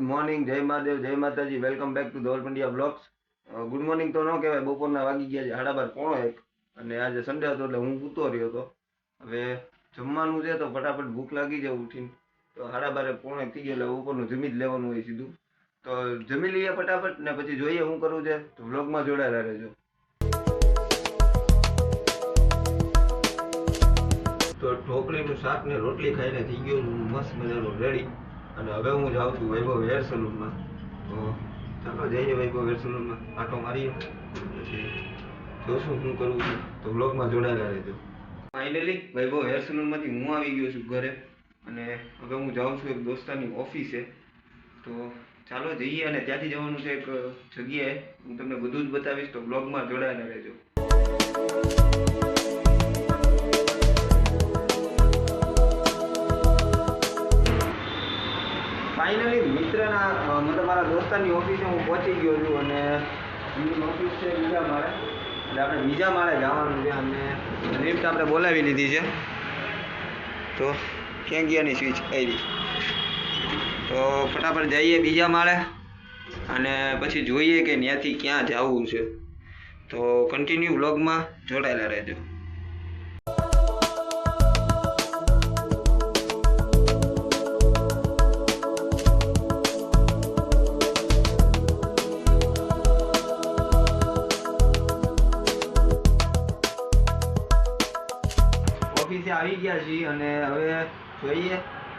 Morning, જય મહાદેવ, જય Mataji, welcome back to Dhol Pandya vlogs good morning તો ન કહેવાય, બપોરના વાગી ગયા છે સાડા બાર પોણો એક, અને આજે સન્ડે હતો એટલે હું સૂતો રહ્યો હતો. હવે જમવાનું છે તો ફટાફટ ભૂખ લાગી જાય ઉઠીને. તો સાડા બારે પોણો એક થઈ ગયો, એટલે બપોરનું જમી જ લેવાનું હોય સીધું. તો જમી લઈએ ફટાફટ, ને પછી જોઈએ શું કરવું છે, તો વ્લોગમાં જોડાયેલા રહેજો. તો ઢોકળીનું શાક ને રોટલી ખાઈને થઈ ગયો મસ્ત મજાનું રેડી અને હવે હું જાઉં છું વૈભવ હેર સલૂનમાં. તો ચાલો જઈએ વૈભવ હેર સલૂનમાં. આટો મારીએ. પછી જોશું શું કરવું છે. તો બ્લોગમાં જોડાયેલા રહેજો. ફાઇનલી વૈભવ હેર સલૂનમાંથી હું આવી ગયો છું ઘરે. અને હવે હું જાઉં છું એક દોસ્તાની ઓફિસે. તો ચાલો જઈએ અને ત્યાંથી જવાનું છે એક જગ્યાએ. હું તમને બધું જ બતાવીશ. તો બ્લોગમાં જોડાયેલા રહેજો. ફાઇનલી મિત્રના મતલબ મારા દોસ્તારની ઓફિસે હું પહોંચી ગયો છું અને એમની ઓફિસ છે બીજા માળે. એટલે આપણે બીજા માળે જવાનું છે અને લિફ્ટ આપણે બોલાવી લીધી છે. તો ક્યાં ગયાની સ્વિચ આવી તો ફટાફટ જઈએ બીજા માળે અને પછી જોઈએ કે ત્યાંથી ક્યાં જવું છે. તો કન્ટિન્યુ વ્લોગમાં જોડાયેલા રહેજો. આવી ગયા છીએ અને હવે જોઈએ.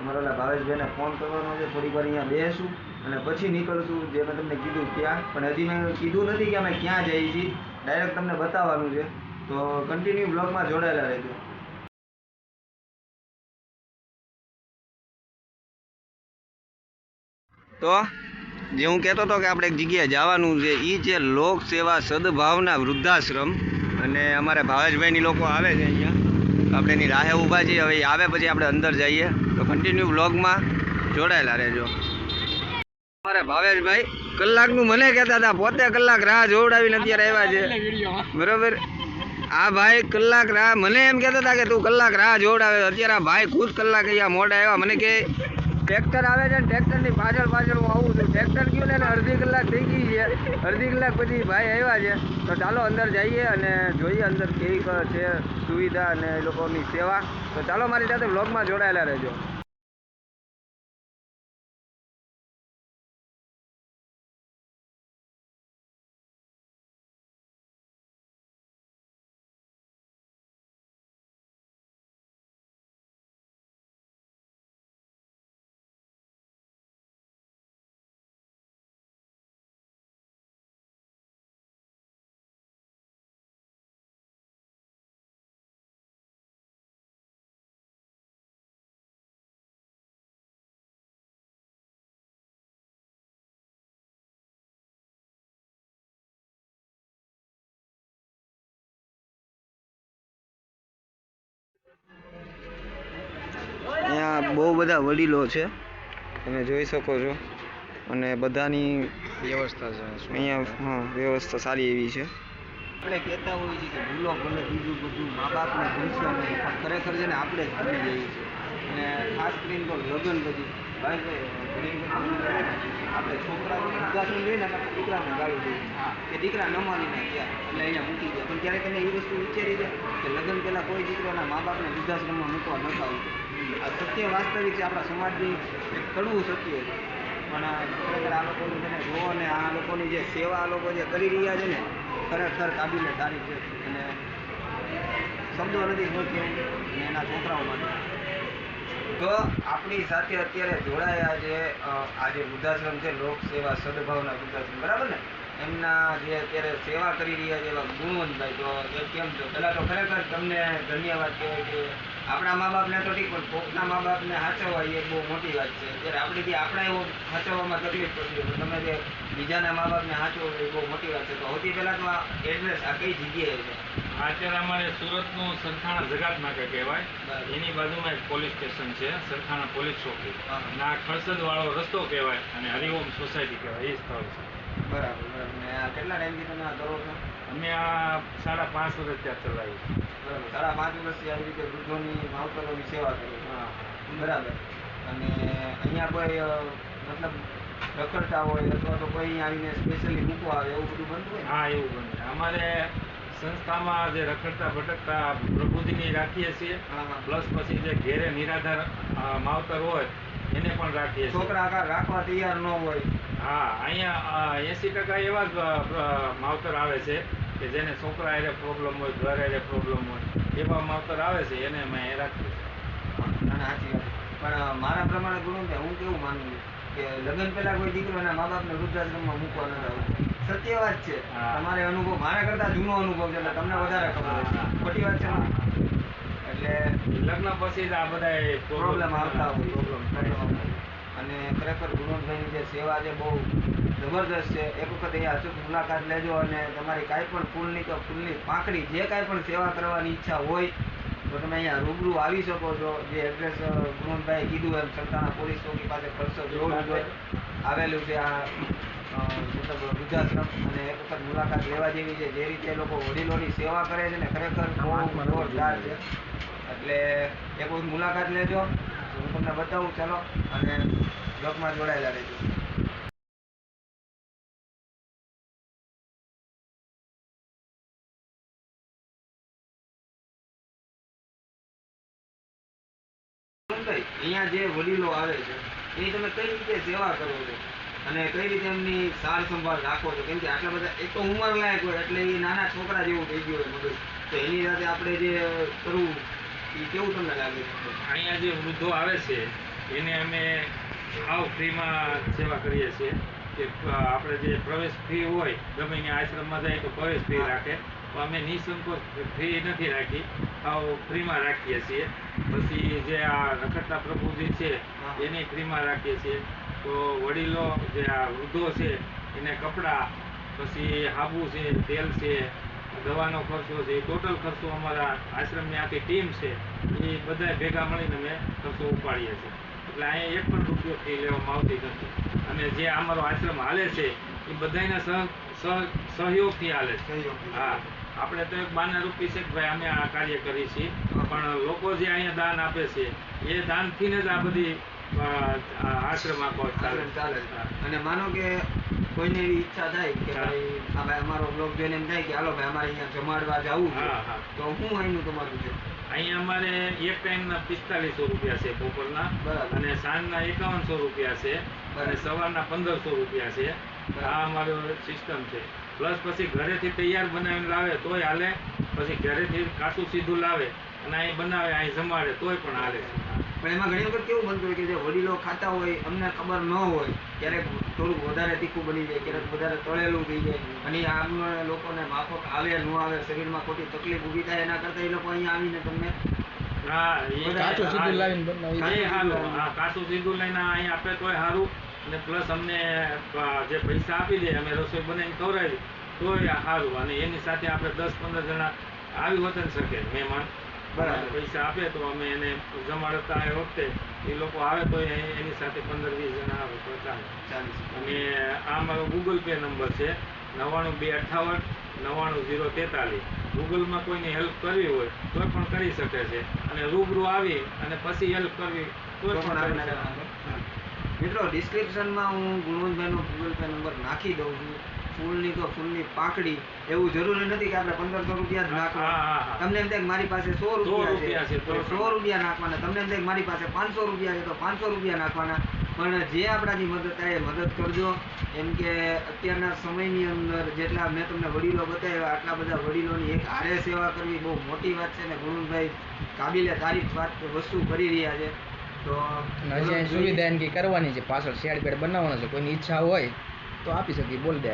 અમારા ઓલા ભાવેશભાઈને ફોન કરવાનો છે. થોડીક વાર અહીંયા બેસું અને પછી નીકળશું, જે મેં તમને કીધું ત્યાં. પણ હજી મેં કીધું નથી કે અમે ક્યાં જઈએ છીએ. ડાયરેક્ટ તમને બતાવવાનું છે. તો કન્ટિન્યુ બ્લોગમાં જોડાયેલા રહેજો. તો, જે હું કહેતો હતો કે આપણે એક જગ્યાએ જવાનું છે એ છે લોક સેવા સદભાવના વૃદ્ધાશ્રમ. અને અમારે ભાવેશભાઈની લોકો આવે છે આપણે એની રાહે ઊભા છીએ. હવે આવે પછી આપણે અંદર જઈએ. તો કન્ટિન્યુ બ્લોગમાં જોડાયેલા રહેજો. અમારે ભાવેશભાઈ કલાકનું મને કહેતા હતા, પોતે કલાક રાહ જોવડાવીને અત્યારે આવ્યા છે. બરોબર? આ ભાઈ કલાક રાહ, મને એમ કહેતા હતા કે, તું કલાક રાહ જોવડાવે. અત્યારે ભાઈ ખુદ કલાક અહીંયા મોડા આવ્યા. મને કે ટ્રેક્ટર આવે છે ને ટ્રેક્ટરની પાછળ પાછળ હું આવું છું. ટ્રેક્ટર ગયું ને અડધી કલાક થઈ ગઈ છે. અડધી કલાક પછી ભાઈ આવ્યા છે. તો ચાલો અંદર જઈએ અને જોઈએ અંદર કેવી છે સુવિધા અને એ લોકોની સેવા. તો ચાલો મારી સાથે બ્લોગમાં જોડાયેલા રહેજો. બધા વડીલો છે. તમે જોઈ શકો છો. અને બધાની વ્યવસ્થા છે અહીંયા હા વ્યવસ્થા સારી એવી છે. આપણે કહેતા હોઈએ છીએ કે ભૂલો ભલે બીજું બધું મા બાપને ભૂલશો નહીં પણ ખરેખર છે ને આપણે જ ભૂલી જઈએ છીએ. અને ખાસ કરીને તો લગ્ન પછી આપણે છોકરાઓ વૃદ્ધાશ્રમ લઈએ ને આપણે દીકરાને ગાળી દઈએ. કે દીકરા ન માની ગયા એટલે અહીંયા મૂકી ગયા પણ ત્યારે તમે એ વસ્તુ વિચારી દે કે લગ્ન પહેલાં કોઈ દીકરાના મા બાપને વૃદ્ધાશ્રમમાં મૂકવા નતા આવતું. આ સત્ય વાસ્તવિક છે, આપણા સમાજની કડવું સત્ય છે. પણ ખરેખર આ લોકોની ને જુઓ અને આ લોકોની જે સેવા આ લોકો જે કરી રહ્યા છે ને, ખરેખર કાબિલે તારીફ છે. અને શબ્દો નથી કેવું અને એના છોકરાઓ માટે. તો આપણી સાથે અત્યારે જોડાયા છે આજે જે વૃદ્ધાશ્રમ છે, લોક સેવા સદભાવના વૃદ્ધાશ્રમ, બરાબર ને? એમના જે અત્યારે સેવા કરી રહ્યા છે એવા ગુણવંતભાઈ. તો કેમ છો? પહેલાં તો ખરેખર તમને ધન્યવાદ કહેવાય કે આપણા મા બાપને તો ઠીક પણ કોકના મા બાપને સાચવવા એ બહુ મોટી વાત છે. અત્યારે આપણેથી આપણા એવો સાચવવામાં તકલીફ પડતી હોય તમે જે બીજાના મા બાપને સાચવો એ બહુ મોટી વાત છે. તો સૌથી પહેલાં તો આ એડ્રેસ આ કઈ જગ્યાએ છે? અત્યારે અમારે સુરતનું સરથાણા જગાત નાકા કહેવાય. એની બાજુમાં એક પોલીસ સ્ટેશન છે સરથાણા પોલીસ ચોકી. અને આ ખડસદ વાળો રસ્તો કહેવાય અને હરિઓમ સોસાયટી કહેવાય એ સ્થળ છે. બરાબર બરાબર. કેટલા ટાઈમથી તમે આ કરો છો? અમે આ સાડા પાંચ વર્ષ ત્યાં ચલાવી બરાબર. સાડા પાંચ વર્ષથી આવી રીતે વૃદ્ધોની માવતરોની સેવા કરો. બરાબર. અને અહીંયા કોઈ મતલબ રખડતા હોય અથવા તો કોઈ આવીને સ્પેશિયલી મૂકવા આવે એવું બધું બનતું હોય હા એવું બને. અમારે સંસ્થામાં જે રખડતા ભટકતા પ્રભુજીની રાખીએ છીએ. પ્લસ પછી જે ઘેરે નિરાધાર માવતર હોય એને પણ રાખીએ છીએ. છોકરા આકાર રાખવા તૈયાર ન હોય. હા અહીંયા એસી ટકા એવા જ માવતર આવે છે. કે જેને છોકરા હારે પ્રોબ્લેમ હોય ઘર હારે પ્રોબ્લેમ હોય એવા માવતર આવે છે એને અમે અહીં રાખીએ છીએ. સાચી વાત પણ મારા પ્રમાણે ગુરુ કે હું કેવું માનું કે લગ્ન પહેલા કોઈ દીકરો એના મા બાપને વૃદ્ધાશ્રમમાં મૂકવા ન જાવ. સત્ય વાત છે. તમારે અનુભવ મારા કરતા જૂનો અનુભવ છે એટલે તમને વધારે ખબર છે ખોટી વાત છે એટલે લગ્ન પછી જ આ બધા પ્રોબ્લેમ આવતા હોય. પ્રોબ્લેમ. અને ખરેખર ગુણવંતભાઈની જે સેવા છે બહુ જબરદસ્ત છે. એક વખત અહીંયા અચૂક મુલાકાત લેજો અને તમારી કાંઈ પણ ફૂલની તો ફૂલની પાંખડી જે કાંઈ પણ સેવા કરવાની ઈચ્છા હોય તો તમે અહીંયા રૂબરૂ આવી શકો છો. જે એડ્રેસ ગુણવંતભાઈએ કીધું એમ સરકારના પોલીસ ચોકી પાસે ખરસો રોડ આવેલું છે આ મતલબ વૃદ્ધાશ્રમ. અને એક વખત મુલાકાત લેવા જેવી છે. જે રીતે લોકો વડીલોની સેવા કરે છે ને ખરેખર બહુ જોરદાર છે. એટલે એક વખત મુલાકાત લેજો. હું તમને બતાવું ચાલો. અને બ્લોગમાં જોડાયેલા રહેજો. અહીંયા જે વડીલો આવે છે, એ તમે કઈ રીતે સેવા કરો છો? અને કઈ રીતે એમની સાર સંભાળ રાખો છો? કેમ કે આટલા બધા, એક તો ઉંમર લાયક હોય, એટલે એ નાના છોકરા જેવું થઈ ગયું હોય મગજ. તો એની સાથે આપણે જે કરવું એ કેવું તમને લાગે છે? અહીંયા જે વૃદ્ધો આવે છે, એને અમે સાવ ફ્રીમાં સેવા કરીએ છીએ કે આપણે જે પ્રવેશ ફી હોય ગમે ત્યાં આશ્રમમાં જાય તો પ્રવેશ ફી રાખે. તો અમે નિસંકોચ ફી નથી રાખી સાવ ફ્રીમાં રાખીએ છીએ. પછી જે આ રખડતા પ્રભુજી છે એને ફ્રીમાં રાખીએ છીએ. તો વડીલો જે આ વૃદ્ધો છે એને કપડાં પછી હાબુ છે તેલ છે દવાનો ખર્ચો છે એ ટોટલ ખર્ચો અમારા આશ્રમની આખી ટીમ છે એ બધા ભેગા મળીને અમે ખર્ચો ઉપાડીએ છીએ. એટલે અહીંયા એક પણ રૂપિયો ફી લેવામાં આવતી નથી. અને જે અમારો આશ્રમ હાલે છે એ બધાના સહ સહ સહયોગથી હાલે છે. હા આપણે તો એક બાના રૂપી છે કે ભાઈ અમે આ કાર્ય કરીએ છીએ. પણ લોકો જે અહીંયા દાન આપે છે એ દાનથી જ આ બધી અ, આ આશ્રમ આખો ચાલે. ચાલે અને માનો કે કોઈને એવી ઈચ્છા થાય કે ભાઈ આ ભાઈ અમારો બ્લોગ જોઈને એમ થાય કે હાલો ભાઈ અમારે અહીંયા જમાડવા જવું. તો હું અહીંનું તમારું છે? અહીંયા અમારે એક ટાઈમના પિસ્તાલીસો રૂપિયા છે બપોરના અને સાંજના એકાવનસો રૂપિયા છે અને સવારના પંદરસો રૂપિયા છે. આ અમારો સિસ્ટમ છે. પ્લસ પછી ઘરેથી તૈયાર બનાવીને લાવે તોય હાલે. પછી ઘરેથી કાચું સીધું લાવે અને અહીં બનાવે અહીં જમાડે તોય પણ હાલે પણ એમાં ઘણી વખત કેવું બનતું હોય કે જે વડીલો ખાતા હોય અમને ખબર ન હોય ક્યારેક થોડુંક વધારે તીખું બની જાય ક્યારેક વધારે તળેલું થઈ જાય. અને એ લોકોને માફક આવે ન આવે શરીરમાં ખોટી તકલીફ ઊભી થાય એના કરતાં એ લોકો અહીંયા આવીને તમને કાચું સીધું લાવીને બનાવી એ સારું હા કાચું સીધું લઈને અહીં આપે તોય સારું. અને પ્લસ અમને જે પૈસા આપી દે અમે રસોઈ બનાવીને ખવડાવી તોય સારું. અને એની સાથે આપણે દસ પંદર જણા આવી હોત ને શકે મહેમાન. પૈસા આપે તો અમે એને જમાડતા એ વખતે એ લોકો આવે તો એની સાથે પંદર વીસ જણા આવે તો ચાલે. અને આ મારો ગૂગલ પે નંબર છે નવ્વાણું બે અઠ્ઠાવન નવ્વાણું ઝીરો તેતાલીસ. ગૂગલમાં કોઈની હેલ્પ કરવી હોય તો પણ કરી શકે છે. અને રૂબરૂ આવી અને પછી હેલ્પ કરવી તો પણ મિત્રો ડિસ્ક્રિપ્શનમાં હું ગુણવંતભાઈનો ગૂગલ પે નંબર નાખી દઉં છું. ફૂલની તો ફૂલની પાકડી એવું જરૂરી નથી કે આપણે પંદરસો રૂપિયા જ નાખવા. હા, હા. તમને એમ થાય મારી પાસે સો રૂપિયા છે, તો સો રૂપિયા નાખવાના. તમને એમ થાય મારી પાસે પાંચસો રૂપિયા છે તો પાંચસો રૂપિયા નાખવાના. પણ જે આપણાથી મદદ થાય એ મદદ કરજો. એમ કે અત્યારના સમયની અંદર જેટલા મેં તમને વડીલો બતાવ્યા આટલા બધા વડીલોની એક હારે સેવા કરવી બહુ મોટી વાત છે ને ગુણભાઈ કાબિલે તારીફ વાત વસ્તુ કરી રહ્યા છે. તો સુવિધા એમ કે કરવાની છે. પાછળ શેડ બેડ બનાવવાનો છે. કોઈની ઈચ્છા હોય તો આપી શકીએ, બોલ દે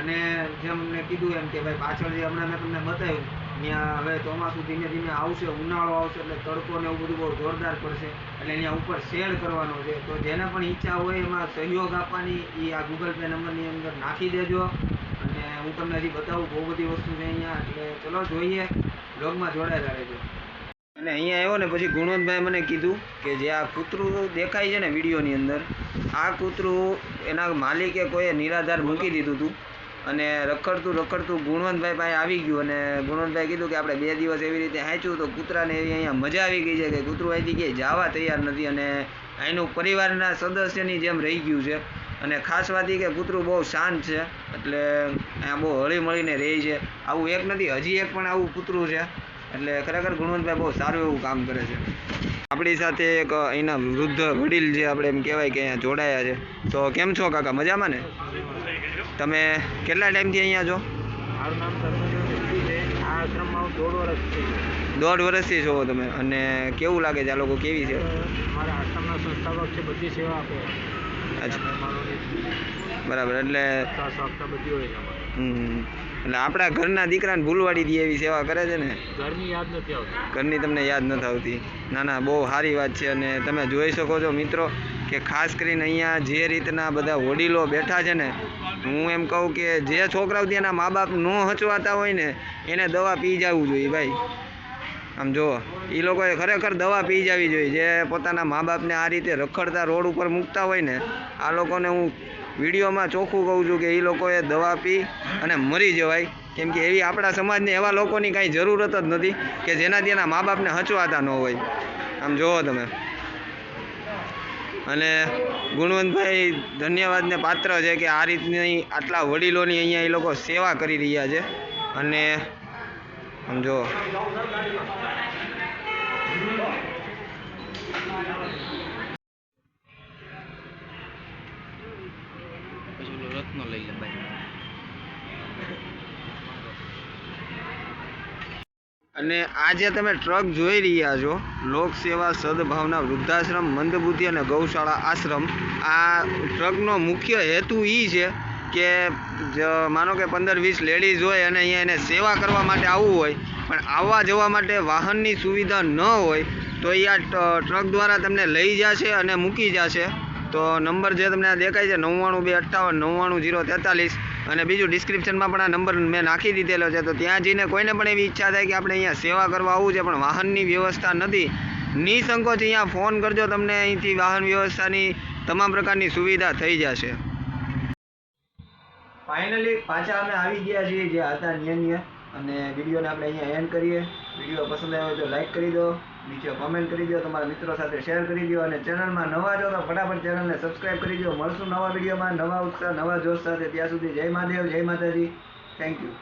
અને જેમ મેં કીધું એમ કે ભાઈ પાછળ જે હમણાં મેં તમને બતાવ્યું, ત્યાં હવે ચોમાસું ધીમે ધીમે આવશે, ઉનાળો આવશે, એટલે તડકો ને એવું બધું બહુ જોરદાર પડશે, એટલે અહીંયા ઉપર શેડ કરવાનો છે. તો જેને પણ ઈચ્છા હોય એમાં સહયોગ આપવાની એ આ ગૂગલ પે નંબરની અંદર નાખી દેજો. અને હું તમને હજી બતાવું, બહુ બધી વસ્તુ છે અહીંયા, એટલે ચલો જોઈએ. બ્લોગમાં જોડાયેલા રહેજો. અને અહીંયા આવ્યો ને, પછી ગુણવંતભાઈ મને કીધું કે જે આ કૂતરું દેખાય છે ને વિડીયોની અંદર આ કૂતરું એના માલિકે કોઈએ નિરાધાર મૂકી દીધું હતું અને રખડતું રખડતું ગુણવંતભાઈ પાસે આવી ગયું અને ગુણવંતભાઈ કીધું કે આપણે બે દિવસ એવી રીતે હાંચ્યું તો કૂતરાને એવી અહીંયા મજા આવી ગઈ છે કે કૂતરું અહીંથી ક્યાંય જવા તૈયાર નથી અને અહીંનું પરિવારના સદસ્યની જેમ રહી ગયું છે. અને ખાસ વાત કે કૂતરું બહુ શાંત છે એટલે અહીંયા બહુ હળીમળીને રહે છે. આવું એક નથી, હજી એક પણ આવું કૂતરું છે. એટલે ખરેખર ગુણવંતભાઈ બહુ સારું એવું કામ કરે છે. આપણી સાથે એક અહીંના વૃદ્ધ વડીલ જે આપણે એમ કહેવાય કે અહીંયા જોડાયા છે. તો કેમ છો કાકા? મજામાં ને? તમે કેટલા ટાઈમથી અહીંયા છો? દોઢ વર્ષથી છો. તમે. અને કેવું લાગે છે આ લોકો કેવી છે? મારા આશ્રમના સંસ્થાપક છે બધી સેવા આપે. અચ્છા. બરાબર એટલે એટલે આપણા ઘરના દીકરાને ભૂલવાડી દે એવી સેવા કરે છે ને? ઘરની યાદ નથી આવતી. ઘરની તમને યાદ નથી આવતી. ના ના બહુ સારી વાત છે અને તમે જોઈ શકો છો મિત્રો કે ખાસ કરીને અહીંયા જે રીતના બધા વડીલો બેઠા છે ને હું એમ કહું કે જે છોકરાઓ ત્યાંના મા બાપ ન હચવાતા હોય ને એને દવા પી જવું જોઈએ ભાઈ. આમ જુઓ એ લોકોએ ખરેખર દવા પી જવી જોઈએ. જે પોતાના મા બાપને આ રીતે રખડતા રોડ ઉપર મૂકતા હોય ને આ લોકોને હું વિડીયોમાં ચોખ્ખું કહું છું કે એ લોકોએ દવા પી અને મરી જવાય. કેમ કે એવી આપણા સમાજને એવા લોકોની કાંઈ જરૂરત જ નથી કે જેનાથી એના મા બાપને હચવાતા ન હોય. આમ જુઓ તમે. અને ગુણવંતભાઈ ધન્યવાદને પાત્ર છે કે આ રીતની આટલા વડીલોની અહીંયા એ લોકો સેવા કરી રહ્યા છે. અને આમ જુઓ રત્નો લઈ લે ભાઈ અને આ જે તમે ટ્રક જોઈ રહ્યા છો. લોકસેવા સદભાવના વૃદ્ધાશ્રમ, મંદબુદ્ધિ અને ગૌશાળા આશ્રમ. આ ટ્રકનો મુખ્ય હેતુ એ છે કે માનો કે પંદર વીસ લેડીઝ હોય અને અહીંયા એને સેવા કરવા માટે આવવું હોય, પણ આવવા જવા માટે વાહનની સુવિધા ન હોય, તો એ આ ટ્રક દ્વારા તમને લઈ જશે અને મૂકી જશે. તો નંબર જે તમને દેખાય છે, નવ્વાણું બે અઠ્ઠાવન, નવ્વાણું જીરો તેતાલીસ અને બીજું ડિસ્ક્રિપ્શનમાં પણ આ નંબર મેં નાખી દીધેલો છે. તો ત્યાં જઈને કોઈને પણ એવી ઈચ્છા થાય કે આપણે અહીંયા સેવા કરવા આવવું છે, પણ વાહનની વ્યવસ્થા નથી. નિસંકોચ અહીંયા ફોન કરજો, તમને અહીંથી વાહન વ્યવસ્થાની તમામ પ્રકારની સુવિધા થઈ જશે. ફાઇનલી પાછા અમે આવી ગયા છીએ જે હતા નિયન્ય અને વિડીયોને આપણે અહીંયા એન્ડ કરીએ. વીડિયો પસંદ આવ્યો તો લાઈક કરી દો. નીચે કોમેન્ટ કરી દો તમારા મિત્રો સાથે શેર કરી દો અને ચેનલમાં નવા જો તો ફટાફટ ચેનલને સબસ્ક્રાઈબ કરી દો મળશું નવા વિડીયોમાં નવા ઉત્સાહ, નવા જોશ સાથે. ત્યાં સુધી જય મહાદેવ, જય માતાજી. Thank you